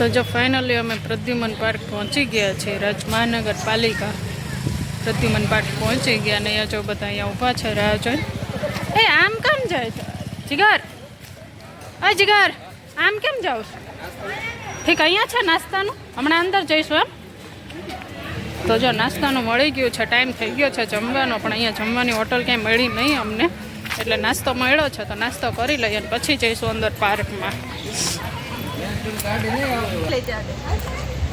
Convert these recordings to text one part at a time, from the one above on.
તો જો ફાઇનલી અમે પ્રદ્યુમન પાર્ક પહોંચી ગયા છીએ. રાજ મહાનગરપાલિકા પ્રદ્યુમન પાર્ક પહોંચી ગયા અને અહીંયા જો બધા અહીંયા ઊભા છે, રાહ જોઈ એ, આમ કેમ જાય જીગર. અ જીગર, આમ કેમ જાવ ઠીક, અહીંયા છે નાસ્તાનું? હમણાં અંદર જઈશું એમ? તો જો નાસ્તાનું મળી ગયું છે, ટાઈમ થઈ ગયો છે જમવાનો, પણ અહીંયા જમવાની હોટલ ક્યાંય મળી નહીં અમને. એટલે નાસ્તો મળ્યો છે, તો નાસ્તો કરી લઈએ અને પછી જઈશું અંદર પાર્કમાં.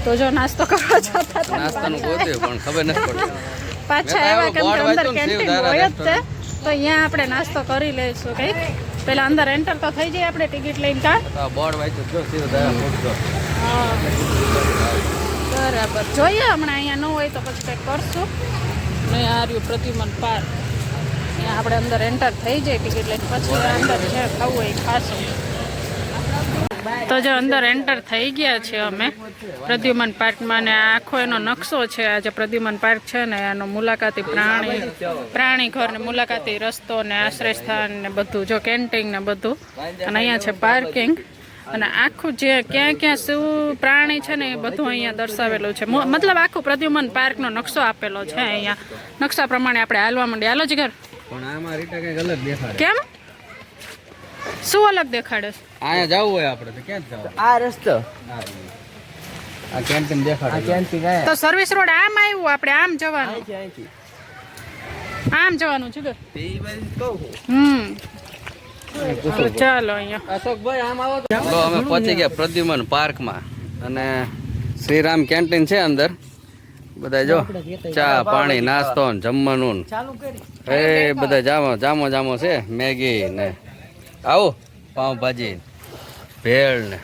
તો જો નાસ્તો કરવા જતા હતા. નાસ્તાનું ગોતે પણ ખબર નથી પડતી. પાછા એવા કે અંદર કેન્ટીન હોય જ છે. તો અહીંયા આપણે નાસ્તો કરી લઈશું કંઈક. પેલા અંદર એન્ટર તો થઈ જાય આપણે ટિકિટ લઈને કા બોર્ડ વાંચ્યું જો બરાબર. જોઈએ હમણાં અહીંયા ન હોય તો પછી કંઈક કરશું. ને આ પ્રતિમન પાર્ક. અહીંયા આપણે અંદર એન્ટર થઈ જાય ટિકિટ લઈને. પછી અંદર જે ખાવું હોય ખાશું. તો જો અંદર એન્ટર થઈ ગયા છે અમે. પ્રદ્યુમન પાર્કમાં ને આખો એનો નકશો છે. આ જે પ્રદ્યુમન પાર્ક છે ને એનો મુલાકાતી પ્રાણી પ્રાણી ઘર ને મુલાકાતી રસ્તો ને આશ્રય સ્થાન ને બધું જો કેન્ટીન ને બધું. અને અહીંયા છે પાર્કિંગ. અને આખું જે ક્યાં ક્યાં શું પ્રાણી છે ને એ બધું અહીંયા દર્શાવેલું છે. મતલબ આખું પ્રદ્યુમન પાર્કનો નકશો આપેલો છે અહીંયા. નકશા પ્રમાણે આપણે હાલવા માંડીએ. હાલો જ ઘર. પણ આમાં રીટા કંઈક અલગ દેખાડે. કેમ? શું અલગ દેખાડે? છે? અહીંયા જવું હોય આપણે તો ક્યાં જવું? આ રસ્તો. આ કેન્ટીન આ ક્યાંથી આયા તો સર્વિસ રોડ આમ આવ્યું આપણે આમ જવાનું. અહીંથી અહીંથી. આમ જવાનું છે તે ઈ કહું હમ. ચાલો અહીંયા. અશોકભાઈ આમ આવો તો. અમે પહોંચી ગયા પ્રદ્યુમન પાર્કમાં. અને શ્રીરામ કેન્ટીન છે અંદર. બધા જો ચા પાણી નાસ્તો ને જમવાનું ને. ચાલુ કરી. એ બધા જામો જામો જામો છે મેગી ને. આવો. પાઉંભાજી ભેળ ને.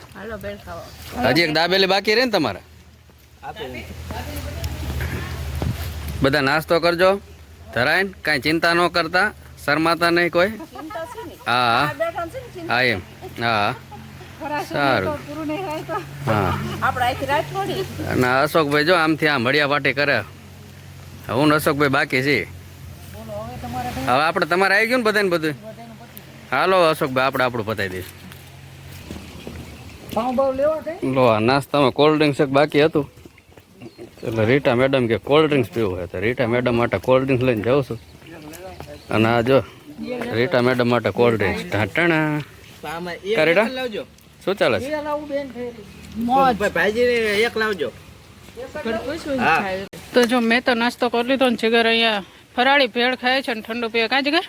હજી એક દાબેલી બાકી રહે ને તમારે? બધા નાસ્તો કરજો. ધરાય ને કાંઈ ચિંતા ન કરતા. શરમાતા નહીં કોઈ. હા. હા એમ. હા. સારું. હા. અને અશોકભાઈ જો આમથી આમ હળિયા પાટી કરે. હું ને અશોકભાઈ બાકી છે હવે આપણે તમારે આવી ગયું ને બધાને બધું? હાલો અશોકભાઈ આપણે આપણું પતાવી દઈશું. લો નાસ્તામાં કોલ્ડ ડ્રિંક્સ એક બાકી હતું. એટલે રીટા મેડમ કે કોલ્ડ ડ્રિંક્સ પીવું હોય તો રીટા મેડમ માટે કોલ્ડ ડ્રિંક્સ લઈને જાઉં છું. અને આ જો રીટા મેડમ માટે કોલ્ડ ડ્રિંક્સ ઢાંટણા કરેડા? શું ચાલે છે? લાવું બેન મોજ. ભાઈ એક લાવજો. તો જો મેં તો નાસ્તો કરી લીધો ને જીગર અહીંયા ફરાળી ભેળ ખાય છે ને ઠંડુ પીવે. કાં જીગર?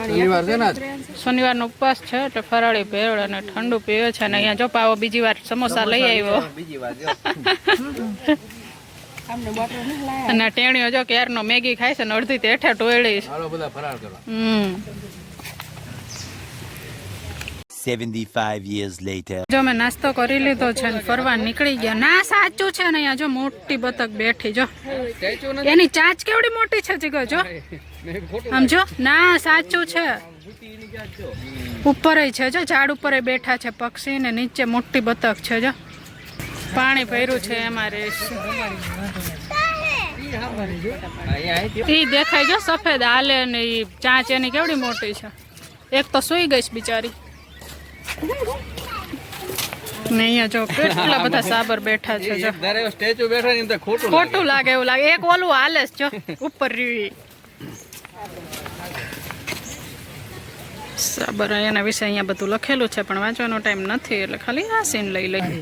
શનિવાર છે ને શનિવારનો ઉપવાસ છે એટલે ફરાળી ભેળ અને ઠંડુ પીવે છે અને અહીંયા જો પાવો બીજી વાર સમોસા લઈ આવ્યો. અને ટેણીઓ જો ક્યારનો મેગી ખાય છે ને અડધી તે હેઠા કરો હમ. 75 years later. જો મેં નાસ્તો કરી લીધો છે ને ફરવા નીકળી ગયા. ના, સાચું છે ને, અહીંયા જો મોટી બતક બેઠી, જો. એની ચાંચ કેવડી મોટી છે જીગો જો? સમજો ના, સાચું છે. ઉપર છે, જો, ઝાડ ઉપર બેઠા છે પક્ષી ને નીચે મોટી બતક છે, જો. પાણી ભર્યું છે એમાં રેસ એ દેખાય, જો, સફેદ હાલે ને એ ચાંચ એની કેવડી મોટી છે. એક તો સુઈ ગઈ છે બિચારી. અહીંયા જો કેટલા બધા સાબર બેઠા છે જો. ધારે સ્ટેચ્યુ બેઠા ને તો ખોટું ખોટું લાગે એવું લાગે. એક ઓલું હાલે જો ઉપર રીવી. સાબર એના વિશે અહીંયા બધું લખેલું છે પણ વાંચવાનો ટાઈમ નથી એટલે ખાલી આ સીન લઈ લઈ રહ્યો.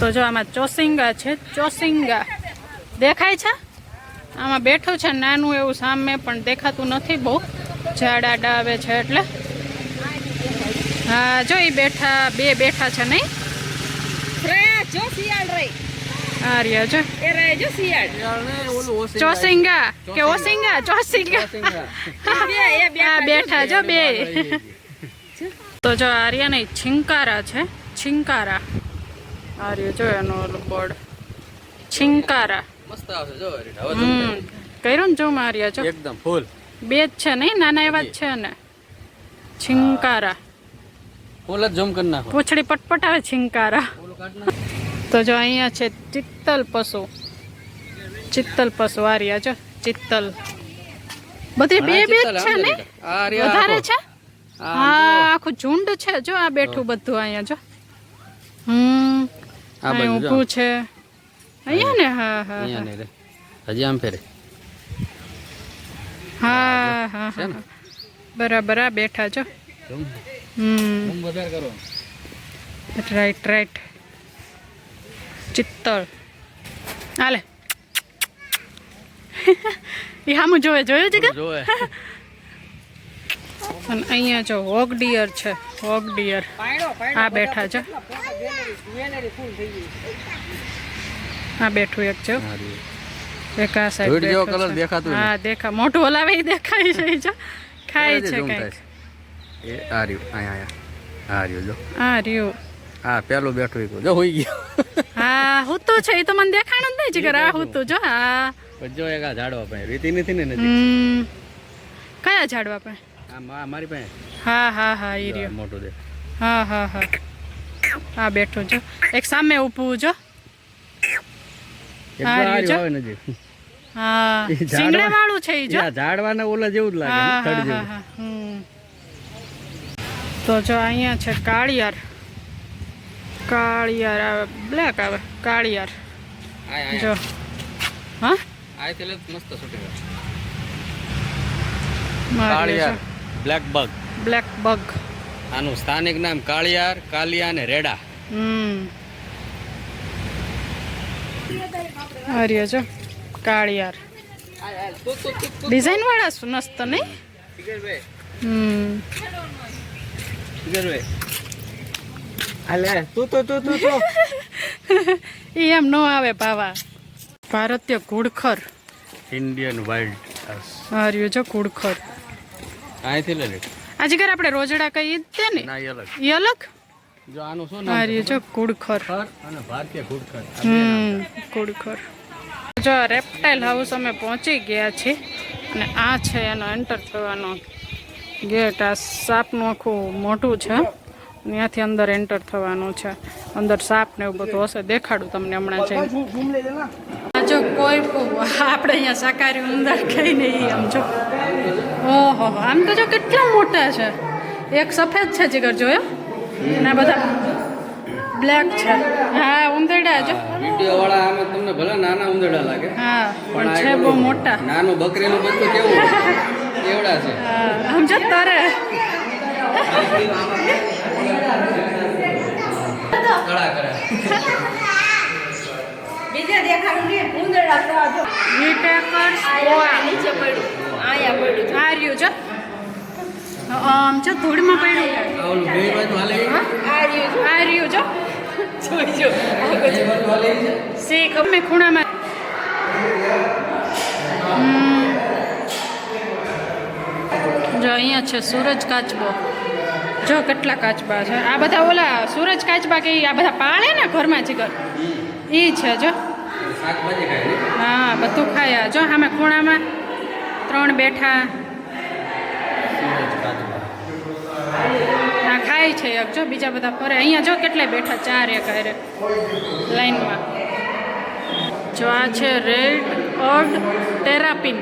તો જો આમાં ચોસિંગા છે ચોસિંગા. દેખાય છે? આમાં બેઠું છે નાનું એવું સામે પણ દેખાતું નથી બહુ. ઝાડ આડા આવે છે એટલે. હા જો એ બેઠા બે બેઠા છે નહીં? આ રહ્યા જો ચોસિંગા કે ઓસિંગા ચોસિંગા બેઠા જો બે. તો જો આર્યા નહીં છિંકારા છે. છિંકારા. આર્ય જો એનો બોર્ડ. છિંકારા. મસ્ત આવશે જો હમ. કર્યું ને જો માર્યા જો. એકદમ ફૂલ. બે જ છે નહીં? નાના એવા જ છે ને? છિંકારા. ફૂલ જ જમ કરી નાખો. પૂછડી પટપટ આવે છિંકારા. તો જો અહીંયા છે ચિત્તલ પશુ. ચિત્તલ પશુ આર્યા જો. ચિત્તલ. બધી બે બે છે ને? વધારે છે? હા આખું ઝુંડ છે. જો આ બેઠું બધું અહીંયા જો. હમ. ઊભું છે. અહીંયા ને હા હા. અહીંયા ને રે. હજી આમ ફેરે. હા હા હા બરાબર આ બેઠા છો. હમ. વધારે કરો. Right right. ચિત્તળ હાલે. એ સામું જોવે જોયું છે કે જોવે. અને અહીંયા જો હોગ ડિયર છે હોગ ડિયર. આ બેઠા છે. આ બેઠું એક છે એક આ સાઈડ જેવો કલર દેખાતું હા દેખા મોટું હલાવે દેખાય છે જો. ખાય છે કઈ એ આ રહ્યું આયા આયા આ રહ્યું જો. આ રહ્યું. હા પેલું બેઠું એક જો હોઈ ગયો. હા હુતું છે એ તો મને દેખાણું જ નહીં કે આ હુતું જો હા. જો એક આ ઝાડવા પાસે રીતિ નથી ને નજીક. કયા ઝાડવા પણ આ મારી પાસે? હા હા હા એ રહ્યો. મોટું દે હા હા હા. હા બેઠું જો. એક સામે ઊભું જો એક આ જો આ રહ્યું રહ્યું આવે નજીક હા ઝાડવા- સિંગડા વાળું છે જો. ઝાડવાના ઓલા જેવું જ લાગે ને. તો જો અહીંયા છે કાળિયાર. કાળિયાર આવે બ્લેક આવે કાળિયાર. જો. હા? મસ્ત કાળિયાર બ્લેક બગ. Black buck. આનું સ્થાનિક નામ કાળિયાર કાલિયા અને રેડા. હમ. આર્ય જો કાળિયાર. ડિઝાઇન વાળા શું? મસ્ત નહીં? હમ. અલે તું તો તું તું તો. એ એમ ન આવે ભાવા. ભારતીય ઘુડખર. ઇન્ડિયન વાઇલ્ડ આર્ય જો ઘુડખર. અહીંથી લે લે. આજે ઘર આપણે રોજડા કહીએ તે ને? એ અલગ. એ અલગ? જો આનું શું નામ આર્ય જો ઘુડખર અને ભારતીય ઘુડખર. હમ ઘુડખર. જો રેપ્ટાઇલ હાઉસ અમે પહોંચી ગયા છીએ અને આ છે એનો એન્ટર થવાનો ગેટ આ સાપનું આખું મોટું છે. ત્યાંથી અંદર એન્ટર થવાનું છે. અંદર સાપ ને એવું બધું હશે. દેખાડું તમને હમણાં આ જો કોઈ આપણે અહીંયા શાકાહારી ઉંદર ખાઈ નહીં આમ જો. ઓહો, આમ તો જો કેટલા મોટા છે. એક સફેદ છે જીગર જોયો અને બધા બ્લેક છે. હા ઉંદરડા જો. વિડિયો વાળા આમાં તમને ભલે નાના ઉંદરડા લાગે હા પણ છે બહુ મોટા. નાનું બકરીનું બચ્ચું કેવું એવડા છે? હા આમ જો તારે. બીજા દેખાડું ને ઉંદરડા તો આ જો નીચે પડ્યું. આયા પડ્યું આ રહ્યું જો. આમ જો ધૂળમાં પડ્યું. આ ઓલું બે બાજુ હાલે. ઈ? આ રહ્યું જો. જોઈજો? શીખ અમે ખૂણામાં. જો અહીંયા છે સૂરજ કાચબો. જો કેટલા કાચબા છે. આ બધા ઓલા સૂરજ કાચબા કે આ બધા પાળે ને ઘરમાં જીગર એ છે જો. હા બધું ખાયા. જો આમાં ખૂણામાં ત્રણ બેઠા. આ છે એક જો બીજા બધા ફરે. અહીંયા જો કેટલાય બેઠા ચાર એક હારે લાઈનમાં. જો આ છે રેડ ઓડ ટેરાપિન.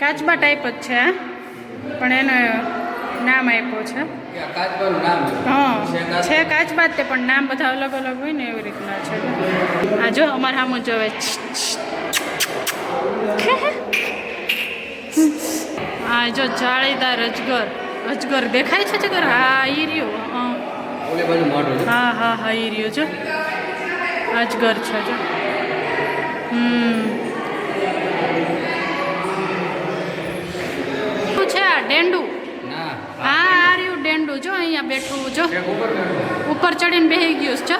કાચબા ટાઈપ જ છે પણ એને નામ આપ્યું છે. હા. છે કાચબા તે પણ નામ બધા અલગ અલગ હોય ને એવી રીતના છે. આ જો અમારે સામું જોવે. આ જો જાળીદાર અજગર. અજગર દેખાય છે અજગર? હા ઈ રહ્યું હા. હા હા ઈ રહ્યું જો. અજગર છે જો. હમ. છે આ ડેન્ડુ ના હા આ રહ્યું ડેંડું જો અહીંયા બેઠું જો. ઉપર ચડીને બેસી ગયું છે.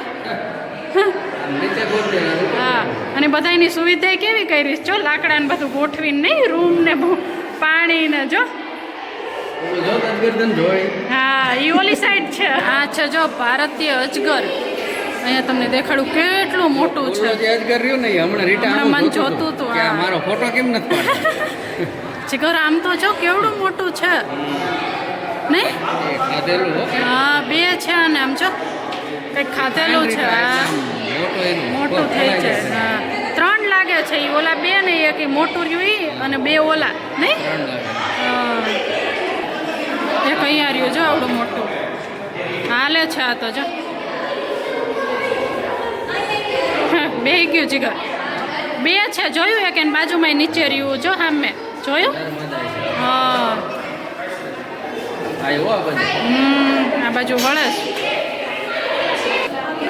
હા અને બધાની સુવિધા કેવી કરી છે જો લાકડા ને બધું ગોઠવીને નહીં રૂમ ને પાણી ને જો ઓલું જો તો અજગરદન જોઈ. હા એ ઓલી સાઈડ છે. આ છે જો ભારતીય અજગર. અહીંયા તમને દેખાડું કેટલું મોટું છે. અજગર રહ્યું ને હમણાં રીટા મન જોતું હતું, આ મારો ફોટો કેમ નથી જીગર આમ તો જો કેવડું મોટું છે. નહીં ખાધેલું હા બે છે અને આમ જો. કંઈક ખાધેલું છે હા. મોટું થઈ છે જાય હા. ત્રણ લાગે છે એ ઓલા બે ને એક ઈ મોટું રહ્યું ઈ અને બે ઓલા નહીં? હા. એક અહીંયા રહ્યું જો આવડું મોટું. હાલે છે આ તો જો. બે ગયું જીગર. બે છે જોયું એક એની બાજુમાં નીચે રહ્યું. જો સામે જોયું? હા. હમ, આ બાજુ વળે છે.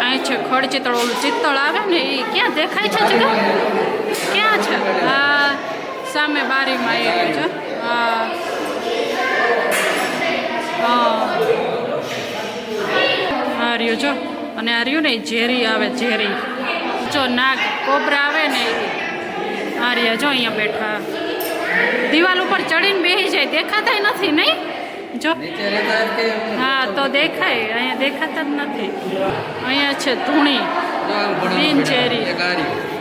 અહીં છે ખડ ચિત્તળ ઓલું ચિત્તળ આવે ને એ ક્યાં દેખાય છે જીગર? ક્યાં છે? હા સામે બારીમાં એ છે. હા. આ રહ્યું જો. અને આ રહ્યું ને ઝેરી આવે ઝેરી. જો નાગ કોબરા આવે ને. આ રહ્યા જો અહીંયા બેઠા. દિવાલ ઉપર ચડીને બેસી જાય. દેખાતાય નથી નહીં? જો. હા તો દેખાય. અહીંયા દેખાતા જ નથી. અહીંયા છે ધૂણી. બિન ઝેરી.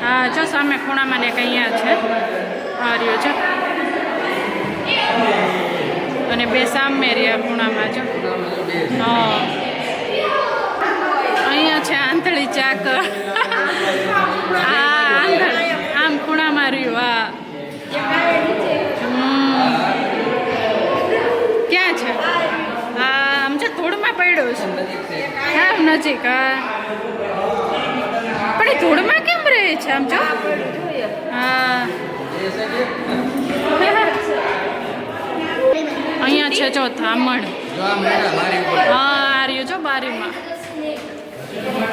હા જો સામે ખૂણામાં ને એક અહીંયા છે. આ રહ્યો જો. અને બે સામે રહ્યા ખૂણામાં જો. અહીંયા છે આંધળી ચાક આમ ખૂણામાં રહ્યું, હા. ક્યાં છે? હા, આમ છે ધૂળમાં પડ્યો છે. હા નજીક, હા. પણ એ ધૂળમાં કેમ રહે છે, આમ જો? હા. અહીંયા છે, જો ધામણ. હા, આ જો બારીમાં.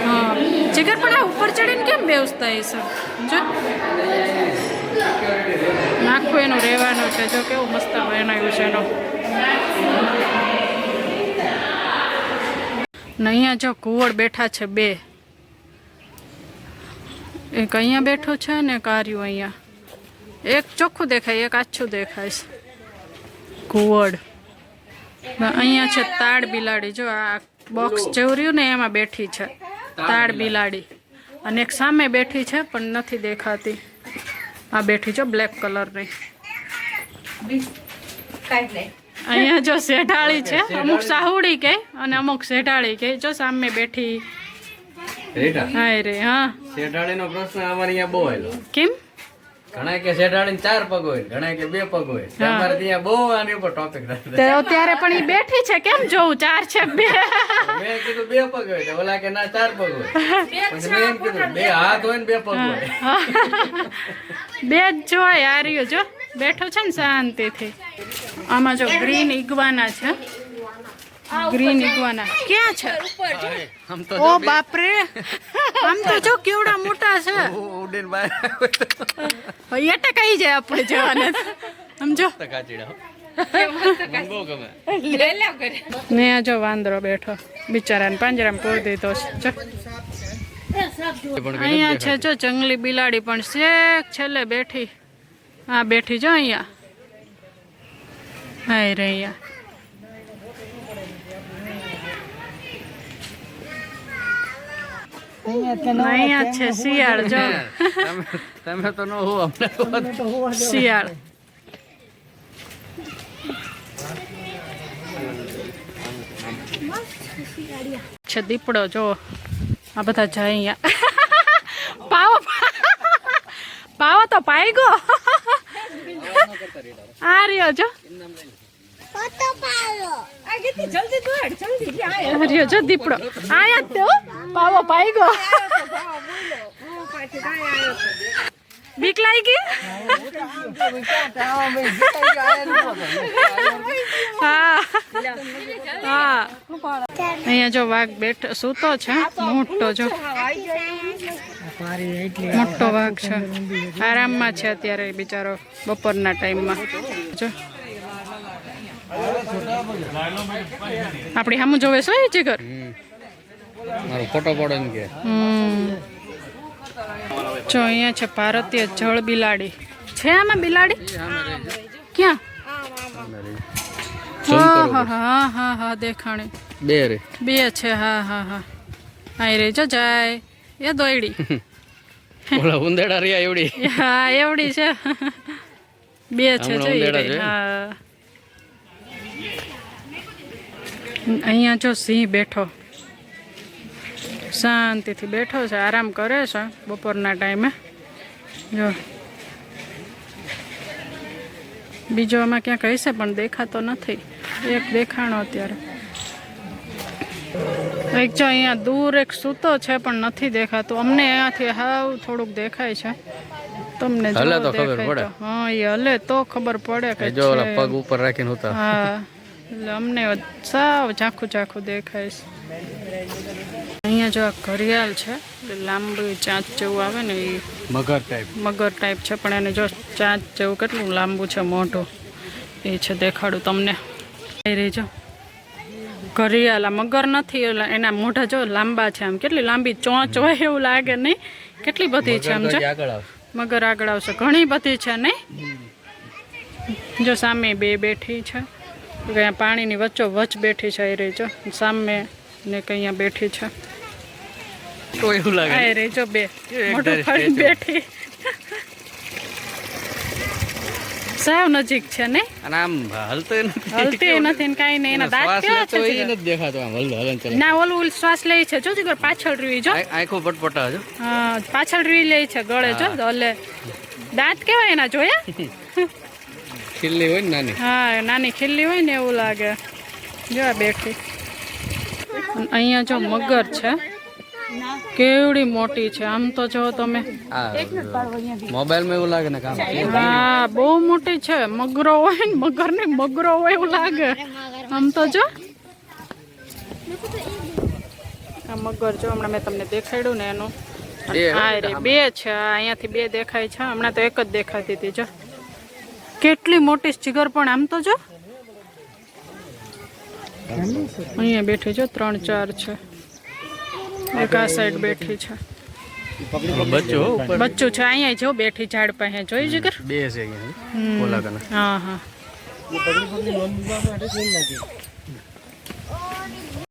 હા. જીગર, પણ આ ઉપર ચડીને કેમ બેસતા એ સર જો. નાખું એનું રહેવાનું છે, જો કેવું મસ્ત બનાવ્યું છે એનો. ને અહીંયા જો કુંવર બેઠા છે બે. એક અહીંયા બેઠો છે ને એક આર્યું અહીંયા. એક ચોખ્ખું દેખાય, એક આછું દેખાય છે. કુંવર ને અહીંયા છે તાડ બિલાડી. જો આ બોક્સ જેવું રહ્યું ને એમાં બેઠી છે. તાડ બિલાડી. અને એક સામે બેઠી છે પણ નથી દેખાતી. આ બેઠી છે બ્લેક કલરની અહીંયા જો શેઢાળી છે. અમુક સાહુડી કે અને અમુક શેઢાળી કે. જો સામે બેઠી. હાય રે હા. શેઠાણીનો પ્રશ્ન અમારે અહીંયા બહુ કેમ? ઘણા કે ચાર પગ હોય ઘણા કે બે પગ હોય. અમારે ત્યાં બહુ આની ઉપર ટોપિક તો ત્યારે પણ એ બેઠી છે કેમ જોવું? ચાર છે બે. મેં કીધું બે પગ હોય તો ઓલા કે ના ચાર પગ હોય. પછી મેં એમ કીધું બે હાથ હોય ને બે પગ હોય. બે જ જોય આ રહ્યો જો. બેઠો છે ને શાંતિથી. આમાં જો ગ્રીન ઈગવાના છે. ગ્રીન ઇગ્વાના ક્યાં છે? આમ તો ઓ બાપરે. આમ તો જો કેવડા મોટા છે. ઉડીને બહાર તો. અટકાઈ જાય આપણે જવાના. સમજો ને આ જો વાંદરો બેઠો. બિચારાને પાંજરામાં પૂરી દીધો છે. અહીંયા છે જો જંગલી બિલાડી પણ શેક છેલ્લે બેઠી. હા બેઠી જો અહીંયા. હાય રે અહીંયા. અહીંયા છે શિયાળ જો. તમે તો ન હો અમને. શિયાળ. છે દીપડો જો. આ બધા જાય અહીંયા. પાવો પાવો તો પાઈ ગયો. આ રહ્યો જો. આ જો દીપડો. આયા તો પાવો પાઈ ગયો બીક લાગી હા. હા. અહીંયા જો વાઘ બેઠો સૂતો છે મોટો જો. મોટો વાઘ છે. આરામમાં છે અત્યારે બિચારો બપોરના ટાઈમમાં. જો. આપણી સામે જોવે છે છે ઘર? મારો ફોટો પાડો ને કે. જો અહીંયા છે ભારતીય જળ બિલાડી. છે આમાં બિલાડી? ક્યાં? હા હા હા હા દેખાણી. બે રે. બે છે હા હા હા. આઈ રે જો જાય. એ દોયડી. ઓલા ઉંદેડા રહ્યા એવડી. હા એવડી છે. બે છે જો? હા. અહીંયા જો સિંહ બેઠો. શાંતિથી બેઠો છે આરામ કરે છે બપોરના ટાઈમે. જો. બીજો આમાં ક્યાંક હશે પણ દેખાતો નથી. એક દેખાણો અત્યારે. એક જો અહીંયા દૂર એક સૂતો છે પણ નથી દેખાતું. અમને અહીંયાથી હાવ થોડુંક દેખાય છે. તમને હલે તો ખબર પડે. હા એ હલે તો ખબર પડે કે જો પગ ઉપર રાખીને હા. એટલે અમને સાવ ઝાખું ઝાખું દેખાય છે. અહીંયા જો આ ઘડિયાળ છે લાંબુ ચાંચ જેવું આવે ને એ મગર ટાઈપ મગર ટાઈપ છે પણ એને જો ચાંચ જેવું કેટલું લાંબુ છે મોઢું એ છે દેખાડું તમને. રેજો ઘડિયાળ આ મગર નથી એના મોઢા જો લાંબા છે આમ. કેટલી લાંબી ચોંચ હોય એવું લાગે નહીં. કેટલી બધી છે આમ જો. મગર આગળ આવશે. ઘણી બધી છે નહીં? જો સામે બે બેઠી છે. અહીંયા પાણીની વચ્ચો વચ બેઠી છે એ રહી જો. સામે ને કઈ અહીંયા બેઠી છે. તો એવું લાગે. આ બે. મોટું ફરી બેઠી. સાવ નજીક છે ને અને આમ હલતો નથી. હલતી નથી ને કાંઈ નહીં. એના દાંત કેવા છે હોય એ નથી દેખાતો આમ હલ હલન ચલન. ના ઓલું ઓલું શ્વાસ લે છે જો જીગર પાછળ રહી જો. આંખો પટપટા છે. હા પાછળ રહી લે છે ગળે જો હલે. દાંત કેવા એના જોયા? ખીલ્લી હોય ને નાની? હા નાની ખીલ્લી હોય ને એવું લાગે. જોવા બેઠી. અહીંયા જો મગર છે. કેવડી મોટી છે. આમ તો જો તમે. મોબાઈલમાં એવું લાગે ને કામ હા બહુ મોટી છે. મગરો હોય ને મગર ને મગરો હોય એવું લાગે. આમ તો જો. આ મગર જો હમણાં મેં તમને દેખાડ્યું ને એનું. બે રે બે છે. અહીંયાથી બે દેખાય છે. હમણાં તો એક જ દેખાતી હતી જો. કેટલી મોટી જીગર પણ આમ તો જો. અહીંયા બેઠી જો ત્રણ ચાર છે. એક આ સાઈડ બેઠી છે. બચ્ચો છે અહીંયા જો બેઠી ઝાડ પાસે જોઈ જીગર. બે છે હા હા.